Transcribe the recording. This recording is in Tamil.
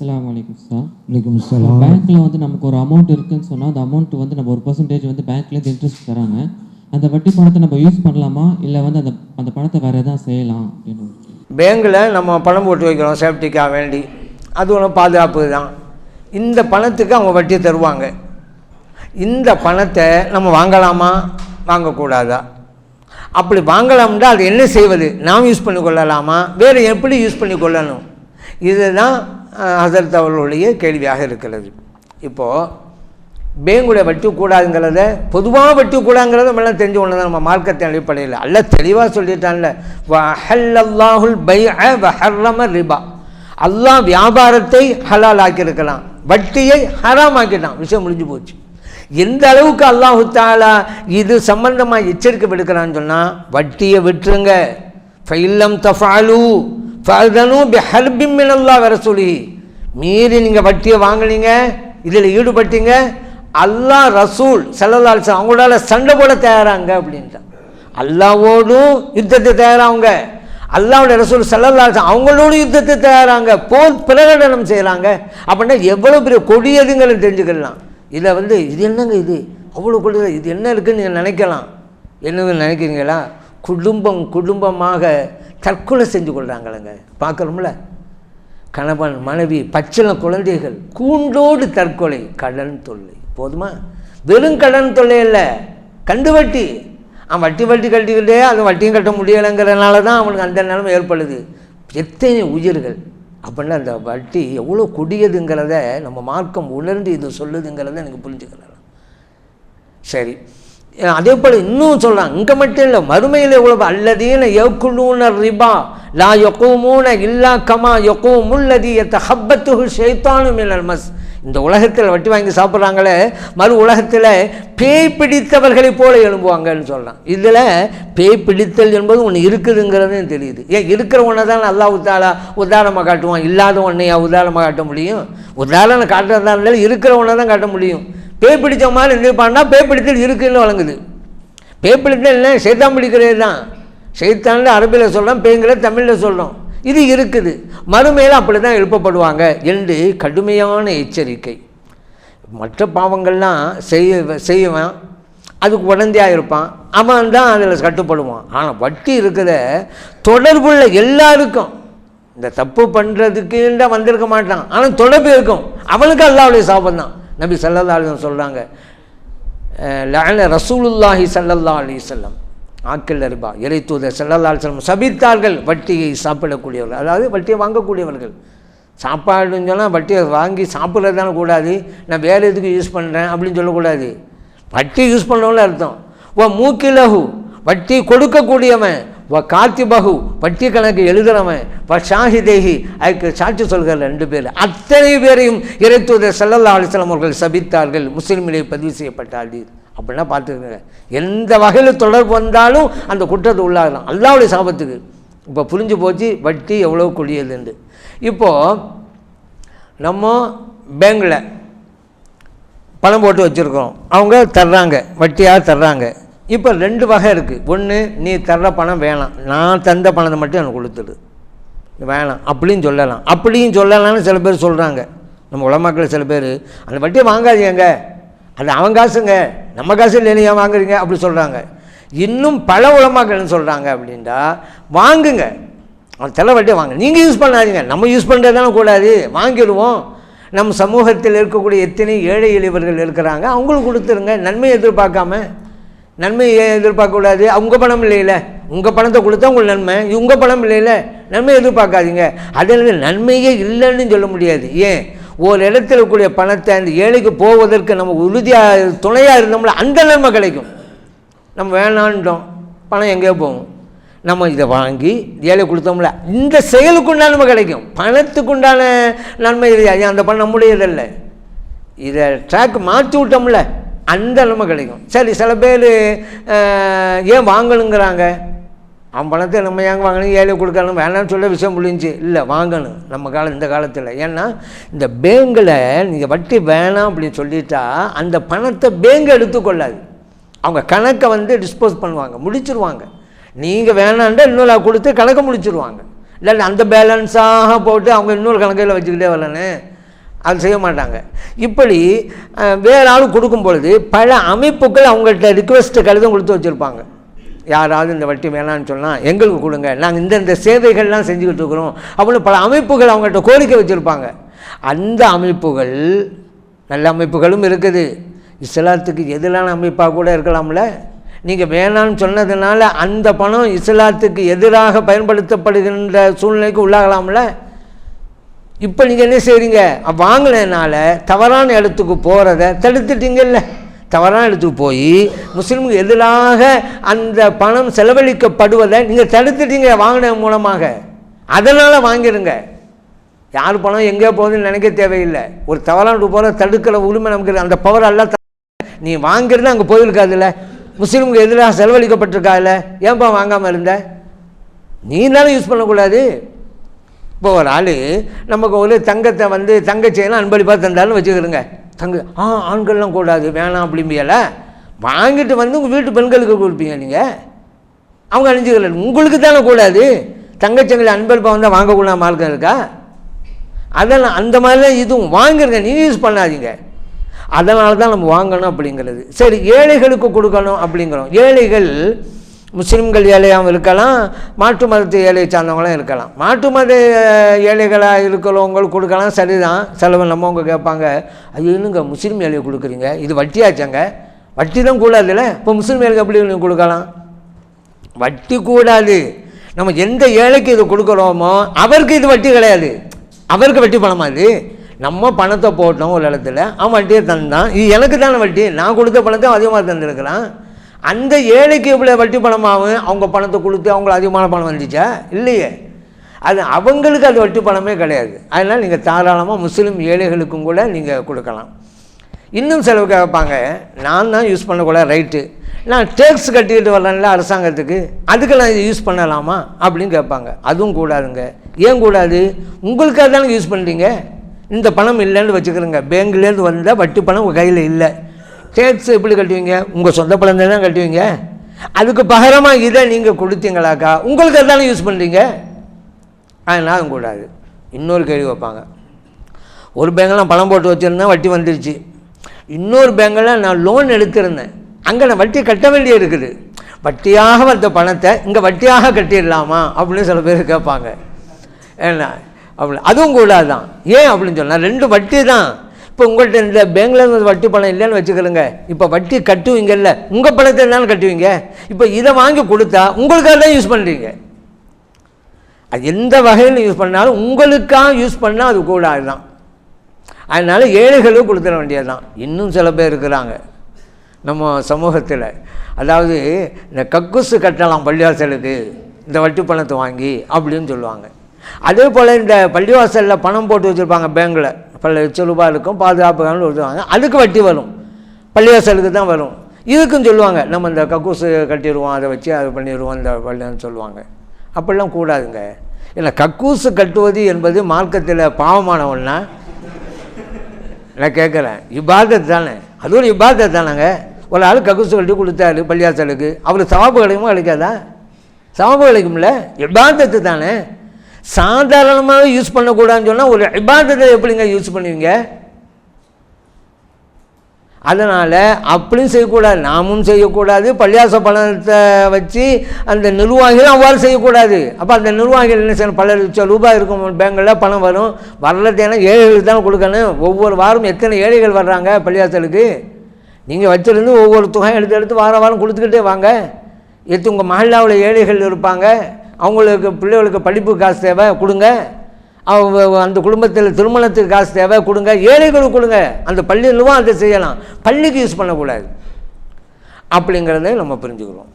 அஸ்ஸலாமு அலைக்கும் சார் வலைக்கம் சலாம் பேங்க்ல வந்து நமக்கு ஒரு அமௌண்ட் இருக்குன்னு சொன்னா அந்த அமௌண்ட் வந்து நம்ம ஒரு பர்சன்டேஜ் வந்து பேங்க்ல இருந்து இன்ட்ரெஸ்ட் தராங்க. அந்த வட்டி பணத்தை நம்ம யூஸ் பண்ணலாமா? இல்ல வந்து அந்த அந்த பணத்தை வேற எதாவது செய்யலாம் அப்படின்னு. பேங்கில் நம்ம பணம் போட்டு வைக்கிறோம் சேஃப்டிக்காக வேண்டி. அது ஒன்று பாதுகாப்பு தான். இந்த பணத்துக்கு அவங்க வட்டி தருவாங்க. இந்த பணத்தை நம்ம வாங்கலாமா? வாங்கக்கூடாதா? அப்படி வாங்கலாம்னா அது என்ன செய்வது? நாம் யூஸ் பண்ணி கொள்ளலாமா வேறு எப்படி யூஸ் பண்ணி கொள்ளணும் இதுதான் ஹசரத் அவர்களுடைய கேள்வியாக இருக்கிறது. இப்போது பேங்குடைய வட்டி கூடாதுங்கிறத பொதுவாக வட்டி கூடாங்கிறத எல்லாம் தெரிஞ்சு கொண்டு நம்ம மார்க்கத்தின் அடிப்படையில். அல்ல தெளிவாக சொல்லிட்டான்ல வஹல்லல்லாஹுல் பைஅ வஹர்ரம ரிபா. அல்லாஹ் வியாபாரத்தை ஹலால் ஆக்கியிருக்கலாம் வட்டியை ஹராம் ஆக்கிட்டான் விஷயம் முடிஞ்சு போச்சு. எந்த அளவுக்கு அல்லாஹு தாலா இது சம்பந்தமாக எச்சரிக்கை விடுக்கிறான்னு சொன்னால் வட்டியை விட்டுருங்க. ஃபைல்லம் தஃபாலு ஃபதனு பிஹர்பிம் மினல்லாஹ் மீறி நீங்கள் வட்டியை வாங்குனீங்க இதில் ஈடுபட்டீங்க அல்லாஹ் ரசூல் செல்லலால் அவங்களால சண்டை போட தயாராங்க அப்படின்ட்டான் அல்லாவோடும் யுத்தத்தை தயாராங்க அல்லாவோட ரசூல் செல்லலால் அவங்களோட யுத்தத்தை தயாராங்க போர் பிரகடனம் செய்கிறாங்க அப்படின்னா எவ்வளோ பெரிய கொடியதுங்கிறது தெரிஞ்சுக்கலாம் இதில் வந்து இது என்னங்க இது அவ்வளோ கொடியது இது என்ன இருக்குன்னு நீங்கள் நினைக்கலாம் என்னங்க நினைக்கிறீங்களா குடும்பம் குடும்பமாக தற்கொலை செஞ்சு கொள்கிறாங்களங்க பார்க்குறோம்ல? கணவன் மனைவி பச்சில குழந்தைகள் கூண்டோடு தற்கொலை கடன் தொல்லை. போதுமா? வெறும் கடன் தொல்லை இல்லை கண்டு வட்டி. அவன் வட்டி வட்டி கட்டிக்கிட்டே அந்த வட்டியும் கட்ட முடியலைங்கிறனால தான் அவனுக்கு அந்த நிலைமை ஏற்படுது. எத்தனை உயிர்கள்? அப்படின்னா அந்த வட்டி எவ்வளோ கொடியதுங்கிறத நம்ம மார்க்கம் உணர்ந்து இது சொல்லுதுங்கிறத எனக்கு புரிஞ்சுக்கலாம் சரி. அதே போல் இன்னும் சொல்கிறான் இங்கே மட்டும் இல்லை மறுமையில் எவ்வளவு அல்லதீன யக்குலூன ரிபா லா யக்கூமூன இல்லா கமா யக்கூமுல்லதி எத்த ஹப்பத்துகு ஷைத்தானு மஸ். இந்த உலகத்தில் வட்டி வாங்கி சாப்பிட்றாங்களே மறு உலகத்தில் பேய் பிடித்தவர்களைப் போல எழும்புவாங்கன்னு சொல்கிறான் இதில் பேய் பிடித்தல் என்பது ஒன்று இருக்குதுங்கிறதும் தெரியுது. ஏன் இருக்கிற ஒன்றை தான் நல்லா தாலா உதாரணமாக காட்டுவான். இல்லாத ஒன்றையா உதாரணமாக காட்ட முடியும்? உதாரணம் காட்டுறதா இருந்தாலும் இருக்கிற ஒன்றை தான் காட்ட முடியும். பேய் பிடிச்ச மாதிரி இருப்பான்னா பேய் பிடித்தல் இருக்குன்னு வழங்குது. பேய் பிடித்தல் இல்லை சைத்தான் பிடிக்கிறது தான். சைத்தான்னு அரபியில் சொல்கிறோம் பேய்ங்கிற தமிழில் சொல்கிறோம் இது இருக்குது. மறுமையில் அப்படி தான் எழுப்பப்படுவாங்க என்று கடுமையான எச்சரிக்கை. மற்ற பாவங்கள்லாம் செய்ய செய்வான் அதுக்கு உடந்தையாக இருப்பான். அவன் தான் அதில் கட்டுப்படுவான். ஆனால் வட்டி இருக்கிற தொடர்புள்ள எல்லாருக்கும். இந்த தப்பு பண்ணுறதுக்குன்ற வந்திருக்க மாட்டான். ஆனால் தொடர்பு இருக்கும். அவனுக்கு அல்லாவுடைய சாபம் தான். நபி சல்லல்லா அலிசம் சொல்கிறாங்க லான ரசூலுல்லாஹி சல்லல்லா அலிசல்லம் ஆக்கில் அருபா இறை தூதர் சல்லல்லா அலிசல்லம் சபித்தார்கள் வட்டியை சாப்பிடக்கூடியவர்கள் அதாவது வட்டியை வாங்கக்கூடியவர்கள். சாப்பாடுன்னு சொன்னால் வட்டியை வாங்கி சாப்பிட்றது தானே கூடாது நான் வேறு எதுக்கு யூஸ் பண்ணுறேன் அப்படின்னு சொல்லக்கூடாது. வட்டி யூஸ் பண்ணவங்கள அர்த்தம். ஓ மூக்கிலகு வட்டி கொடுக்கக்கூடியவன் வ காத்திபகு வட்டி கணக்கு எழுதுறவன் வ ஷாஹிதேஹி அதுக்கு சாட்சி சொல்கிற ரெண்டு பேர். அத்தனை பேரையும் இறைத்துவதர் செல்லல்லா அலிஸ்லாம் அவர்கள் சபித்தார்கள் முஸ்லீமிலே பதிவு செய்யப்பட்டார்கள். அப்படின்னா பார்த்துக்கோங்க. எந்த வகையில் தொடர்பு வந்தாலும் அந்த குற்றத்தை உள்ளாகலாம். அல்லாவுடைய சாபத்துக்கு. இப்போ புரிஞ்சு போச்சு வட்டி எவ்வளோ கொடியதுண்டு இப்போது நம்ம பேங்கில் பணம் போட்டு வச்சுருக்கோம். அவங்க தர்றாங்க வட்டியாக தர்றாங்க. இப்போ ரெண்டு வகை இருக்குது ஒன்று நீ தர்ற பணம் வேணாம். நான் தந்த பணத்தை மட்டும் எனக்கு கொடுத்துடு. வேணாம். அப்படின்னு சொல்லலாம். அப்படியும் சொல்லலாம்னு சில பேர் சொல்கிறாங்க நம்ம உலமாக்கள் சில பேர் அந்த வட்டியை வாங்காதீங்க அது அவன் காசுங்க. நம்ம காசு இல்லை ஏன் வாங்குறீங்க? அப்படி சொல்கிறாங்க இன்னும் பல உலமாக்கள்னு சொல்கிறாங்க அப்படின்டா வாங்குங்க. அவன் தலை வட்டியை வாங்க. நீங்கள் யூஸ் பண்ணாதீங்க. நம்ம யூஸ் பண்ணுறது தானே கூடாது. வாங்கிடுவோம். நம் சமூகத்தில் இருக்கக்கூடிய எத்தனை ஏழை எளியவர்கள் இருக்கிறாங்க அவங்களுக்கு கொடுத்துருங்க. நன்மையை எதிர்பார்க்காம நன்மையை எதிர்பார்க்கக்கூடாது? அவங்க பணம் இல்லையில. உங்கள் பணத்தை கொடுத்தா உங்களுக்கு நன்மை. உங்கள் பணம் இல்லையில. நன்மை எதிர்பார்க்காதீங்க. அதில் நன்மையே இல்லைன்னு சொல்ல முடியாது. ஏன்? ஒரு இடத்துல இருக்கக்கூடிய பணத்தை அந்த ஏழைக்கு போவதற்கு நம்ம உறுதியாக துணையாக இருந்தோம்ல அந்த நன்மை கிடைக்கும். நம்ம வேணான்ட்டோம். பணம் எங்கேயோ போகும். நம்ம இதை வாங்கி ஏழை கொடுத்தோம்ல இந்த செயலுக்குண்டான நன்மை கிடைக்கும். பணத்துக்குண்டான நன்மை இது அந்த பணம் நம்முடையதில்லை. இதை ட்ராக் மாற்றி விட்டோம்ல. அந்த நிலைமை கிடைக்கும். சரி சில பேர் ஏன் வாங்கணுங்கிறாங்க? அவன் பணத்தை நம்ம ஏங்க வாங்கணும்? ஏழை கொடுக்கணும்? வேணாம்னு சொல்ல விஷயம் முடிஞ்சு இல்லை வாங்கணும். நம்ம காலம் இந்த காலத்தில். ஏன்னா இந்த பேங்கில் நீங்கள் வட்டி வேணாம் அப்படின்னு சொல்லிட்டா அந்த பணத்தை பேங்க் எடுத்துக்கொள்ளாது. அவங்க கணக்கை வந்து டிஸ்போஸ் பண்ணுவாங்க முடிச்சிருவாங்க. நீங்கள் வேணான்டா இன்னொரு கொடுத்து கணக்கை முடிச்சிருவாங்க. இல்லை அந்த பேலன்ஸாக போட்டு அவங்க இன்னொரு கணக்கில் வச்சுக்கிட்டே வரலன்னு அது செய்ய மாட்டாங்க. இப்படி வேறு ஆள் கொடுக்கும் பொழுது பல அமைப்புகள் அவங்கள்ட்ட ரிக்வெஸ்ட்டு கடிதம் கொடுத்து வச்சுருப்பாங்க. யாராவது இந்த வட்டி வேணான்னு சொன்னால் எங்களுக்கு கொடுங்க. நாங்கள் இந்த இந்த சேவைகள்லாம் செஞ்சுக்கிட்டு இருக்கிறோம் அப்படின்னு பல அமைப்புகள் அவங்கள்ட்ட கோரிக்கை வச்சுருப்பாங்க. அந்த அமைப்புகள் நல்ல அமைப்புகளும் இருக்குது. இஸ்லாத்துக்கு எதிரான அமைப்பாக கூட இருக்கலாம்ல. நீங்கள் வேணான்னு சொன்னதுனால அந்த பணம் இஸ்லாத்துக்கு எதிராக பயன்படுத்தப்படுகின்ற சூழ்நிலைக்கு உள்ளாகலாம்ல. இப்போ நீங்கள் என்ன செய்கிறீங்க வாங்கினதுனால தவறான இடத்துக்கு போகிறத தடுத்துட்டீங்கல்ல. தவறான இடத்துக்கு போய் முஸ்லீமுக்கு எதிராக அந்த பணம் செலவழிக்கப்படுவதை நீங்கள் தடுத்துட்டீங்க வாங்கின மூலமாக. அதனால் வாங்கிடுங்க. யார் பணம் எங்கே போகுதுன்னு நினைக்க தேவையில்லை. ஒரு தவறான போகிற தடுக்கிற உரிமை நமக்கு அந்த பவர் எல்லாம் நீ வாங்கிறது அங்கே போயிருக்காதுல்ல முஸ்லீமுக்கு எதிராக செலவழிக்கப்பட்டிருக்காதுல்ல ஏன்பா வாங்காமல் இருந்த? நீ தானே யூஸ் பண்ணக்கூடாது. இப்போ ஒரு ஆள் நமக்கு ஒரு தங்கத்தை வந்து தங்க அன்பளிப்பாக தந்தாலும் வச்சுக்கிறோங்க தங்க ஆ ஆண்கள்லாம் கூடாது வேணாம் அப்படிம்பியல வாங்கிட்டு வந்து உங்கள் வீட்டு பெண்களுக்கு கொடுப்பீங்க நீங்கள் அவங்க அணிஞ்சுக்கல உங்களுக்கு தானே கூடாது? தங்கச்சங்களை அன்பளிப்பாக வந்தால் வாங்கக்கூடாது மார்க்கம் இருக்கா? அதெல்லாம் அந்த மாதிரி தான் இதுவும் வாங்கிருங்க நீங்கள் யூஸ் பண்ணாதீங்க. அதனால தான் நம்ம வாங்கணும் அப்படிங்கிறது. சரி ஏழைகளுக்கு கொடுக்கணும் அப்படிங்கிறோம். ஏழைகள் முஸ்லீம்கள் ஏழையாகவும் இருக்கலாம் மாட்டு மதத்து ஏழையை சார்ந்தவங்களும் இருக்கலாம். மாட்டு மத ஏழைகளாக இருக்கிறவங்களுக்கு கொடுக்கலாம் சரிதான். செலவு நம்மவங்க கேட்பாங்க ஐயோ என்னங்க முஸ்லீம் ஏழையை கொடுக்குறீங்க? இது வட்டியாச்சாங்க? வட்டி தான் கூடாதுல்ல? இப்போ முஸ்லீம் ஏழைக்கு எப்படி நீங்கள் கொடுக்கலாம்? வட்டி கூடாது. நம்ம எந்த ஏழைக்கு இது கொடுக்குறோமோ அவருக்கு இது வட்டி கிடையாது. அவருக்கு வட்டி பணமா இது? நம்ம பணத்தை போட்டோம் ஒரு இடத்துல அவன் வட்டியை தந்தான். இது எனக்கு தானே வட்டி? நான் கொடுத்த பணத்தை அதிகமாக தந்துருக்கிறான். அந்த ஏழைக்கு இவ்வளோ வட்டி பணமாகவும் அவங்க பணத்தை கொடுத்து அவங்களுக்கு அதிகமான பணம் வந்துச்சா? இல்லையே. அது அவங்களுக்கு அது வட்டி பணமே கிடையாது. அதனால் நீங்கள் தாராளமாக முஸ்லீம் ஏழைகளுக்கும் கூட நீங்கள் கொடுக்கலாம். இன்னும் செலவு கேட்பாங்க நான் தான் யூஸ் பண்ணக்கூடாது ரைட்டு நான் டேக்ஸ் கட்டிக்கிட்டு வரேன்ல அரசாங்கத்துக்கு அதுக்கு நான் இதை யூஸ் பண்ணலாமா? அப்படின்னு கேட்பாங்க. அதுவும் கூடாதுங்க. ஏன் கூடாது? உங்களுக்காக தானே யூஸ் பண்ணுறீங்க இந்த பணம் இல்லைன்னு வச்சுக்கிறேங்க. பேங்க்லேருந்து வந்தால் வட்டி பணம் உங்கள் கையில் இல்லை. சேர்த்து எப்படி கட்டுவீங்க? உங்கள் சொந்த பழந்தை தான் கட்டுவீங்க? அதுக்கு பகரமாக இதை நீங்கள் கொடுத்தீங்களாக்கா உங்களுக்கு தானே யூஸ் பண்ணுறீங்க அதனால் அதுவும் கூடாது. இன்னொரு கேள்வி வைப்பாங்க. ஒரு பேங்கில் பணம் போட்டு வச்சுருந்தேன் வட்டி வந்துருச்சு. இன்னொரு பேங்கில் நான் லோன் எடுத்திருந்தேன். அங்கே நான் வட்டி கட்ட வேண்டிய இருக்குது. வட்டியாக வந்த பணத்தை இங்கே வட்டியாக கட்டிடலாமா? அப்படின்னு சில பேர் கேட்பாங்க. ஏன்னா அப்படி அதுவும் கூடாது தான் ஏன் அப்படின்னு சொன்னால் ரெண்டு வட்டி தான் இப்போ உங்கள்கிட்ட இந்த பேங்க்லேருந்து வட்டி பணம் இல்லைன்னு வச்சுக்கிறோங்க இப்போ வட்டி கட்டுவீங்கல்ல. உங்கள் பணத்தை தானே கட்டுவீங்க? இப்போ இதை வாங்கி கொடுத்தா உங்களுக்காக தான் யூஸ் பண்ணுறீங்க அது எந்த வகையில் யூஸ் பண்ணாலும் உங்களுக்காக யூஸ் பண்ணால் அது கூடாது தான். அதனால் ஏழைகளும் கொடுத்துட வேண்டியது தான். இன்னும் சில பேர் இருக்கிறாங்க. நம்ம சமூகத்தில். அதாவது இந்த கக்குசு கட்டலாம் பள்ளிவாசலுக்கு. இந்த வட்டி பணத்தை வாங்கி அப்படின்னு சொல்லுவாங்க. அதே போல் இந்த பள்ளிவாசலில் பணம் போட்டு வச்சுருப்பாங்க பேங்கில். பல லட்சம் ரூபாய் இருக்கும் பாதுகாப்புக்கான கொடுத்துருவாங்க அதுக்கு வட்டி வரும். பள்ளிவாசலுக்கு தான் வரும். இதுக்கும் சொல்லுவாங்க நம்ம இந்த கக்கூசு கட்டிடுவோம் அதை வச்சு அது பண்ணிடுவோம் இந்த பள்ளின்னு சொல்லுவாங்க. அப்படிலாம் கூடாதுங்க. இல்லை கக்கூசு கட்டுவது என்பது மார்க்கத்தில் பாவமான ஒன்றா நான் கேட்குறேன். இபாதத் தானே? அது ஒரு இபாதத் தானேங்க. ஒரு ஆள் கக்கூசு கட்டி கொடுத்தாரு பள்ளியாசலுக்கு அவருக்கு சவாப்பு கிடைக்குமோ கிடைக்காதா சவாப்பு கிடைக்கும்ல இபாதத்து தானே? சாதாரணமாக யூஸ் பண்ணக்கூடாதுன்னு சொன்னால் ஒரு இபாதத்தை எப்படிங்க யூஸ் பண்ணுவீங்க? அதனால் அப்படியும் செய்யக்கூடாது நாமும் செய்யக்கூடாது பள்ளியாச பணத்தை வச்சு அந்த நிர்வாகிகளும் அவ்வாறு செய்யக்கூடாது. அப்போ அந்த நிர்வாகிகள் என்ன செய்யணும்? பல லட்சம் ரூபாய் இருக்கும் பேங்கில் பணம் வரும். வரலத்தேனா ஏழைகளுக்கு தானே கொடுக்கணும். ஒவ்வொரு வாரம் எத்தனை ஏழைகள் வர்றாங்க பள்ளியாசலுக்கு? நீங்கள் வச்சிருந்து ஒவ்வொரு தொகையும் எடுத்து எடுத்து வாரம் வாரம் கொடுத்துக்கிட்டே வாங்க. எடுத்து உங்கள் மஹல்லாவில் ஏழைகள் இருப்பாங்க. அவங்களுக்கு பிள்ளைகளுக்கு படிப்பு காசு தேவை கொடுங்க. அவங்க அந்த குடும்பத்தில் திருமணத்துக்கு காசு தேவை கொடுங்க. ஏழைகளுக்கு கொடுங்க. அந்த பள்ளியிலும் அதை செய்யலாம். பள்ளிக்கு யூஸ் பண்ணக்கூடாது. அப்படிங்கிறத நம்ம புரிஞ்சுக்கிறோம்.